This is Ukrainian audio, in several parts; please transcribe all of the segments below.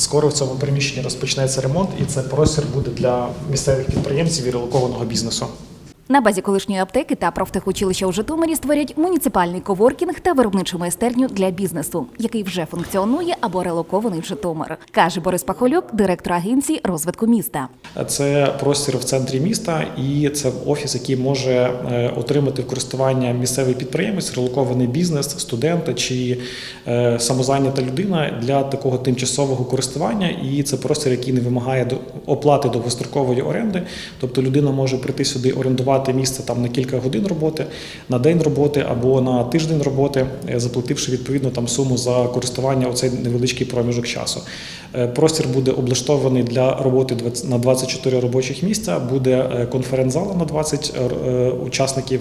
Скоро в цьому приміщенні розпочнеться ремонт, і це простір буде для місцевих підприємців і релокованого бізнесу. На базі колишньої аптеки та профтехучилища у Житомирі створять муніципальний коворкінг та виробничу майстерню для бізнесу, який вже функціонує або релокований в Житомир, каже Борис Пахолюк, директор агенції розвитку міста. Це простір в центрі міста, і це офіс, який може е, отримати в користування місцевий підприємець, релокований бізнес, студент чи е, самозайнята людина для такого тимчасового користування. І це простір, який не вимагає оплати довгострокової оренди. Тобто людина може прийти сюди орендувати місце там на кілька годин роботи, на день роботи або на тиждень роботи, е, заплативши відповідно там суму за користування у цей невеличкий проміжок часу. Е, Простір буде облаштований для роботи на 24 робочих місця. Буде е, конференц-зала на 20 е, учасників.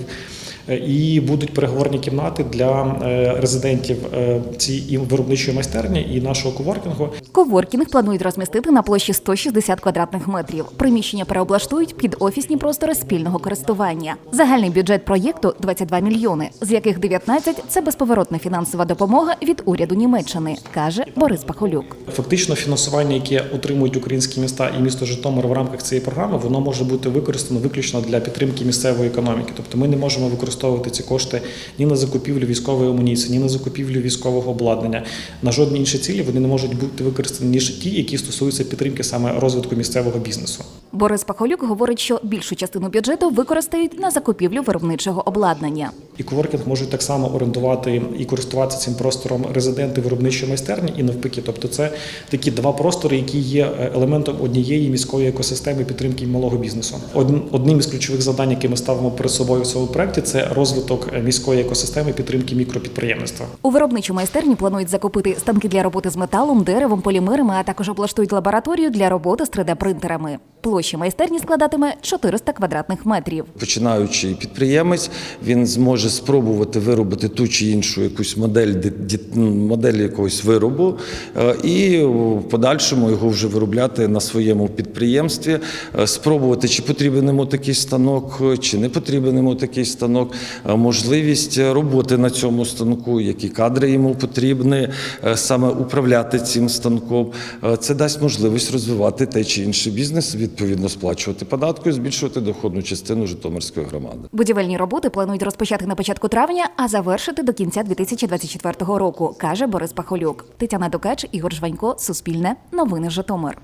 Е, І будуть переговорні кімнати для е, резидентів е, цієї виробничої майстерні і нашого коворкінгу. Коворкінг планують розмістити на площі 160 квадратних метрів. Приміщення переоблаштують під офісні простори спільного користування. Загальний бюджет проєкту 22 мільйони, з яких 19 – це безповоротна фінансова допомога від уряду Німеччини, каже Борис Пахолюк. Фактично, фінансування, яке отримують українські міста і місто Житомир в рамках цієї програми, воно може бути використано виключно для підтримки місцевої економіки. Тобто, ми не можемо використовувати ці кошти ні на закупівлю військової амуніції, ні на закупівлю військового обладнання. На жодні інші цілі вони не можуть бути використані ніж ті, які стосуються підтримки саме розвитку місцевого бізнесу. Борис Пахолюк говорить, що більшу частину бюджету використають на закупівлю виробничого обладнання. І коворкінг можуть так само орендувати і користуватися цим простором резиденти виробничої майстерні і навпаки. Тобто, це такі два простори, які є е, елементом однієї міської екосистеми підтримки малого бізнесу. Од- Одним із ключових завдань, які ми ставимо перед собою в цьому проекті, це розвиток е, міської екосистеми підтримки мікропідприємництва. У виробничу майстерню планують закупити станки для роботи з металом, деревом, полімерами, а також облаштують лабораторію для роботи з 3D-принтерами. Площа майстерні складатиме 400 квадратних метрів. Починаючий підприємець, він зможе спробувати виробити ту чи іншу якусь модель модель якогось виробу, е, і в подальшому його вже виробляти на своєму підприємстві, е, спробувати, чи потрібен йому такий станок, чи не потрібен йому такий станок, е, можливість роботи на цьому станку, які кадри йому потрібні, саме управляти цим станком. Це дасть можливість розвивати той чи інший бізнес, відповідно сплачувати податку і збільшувати доходну частину Житомирської громади. Будівельні роботи планують розпочати на початку травня, а завершити до кінця 2024 року, каже Борис Пахолюк. Тетяна Дукач, Ігор Жванько, Суспільне, Новини Житомир.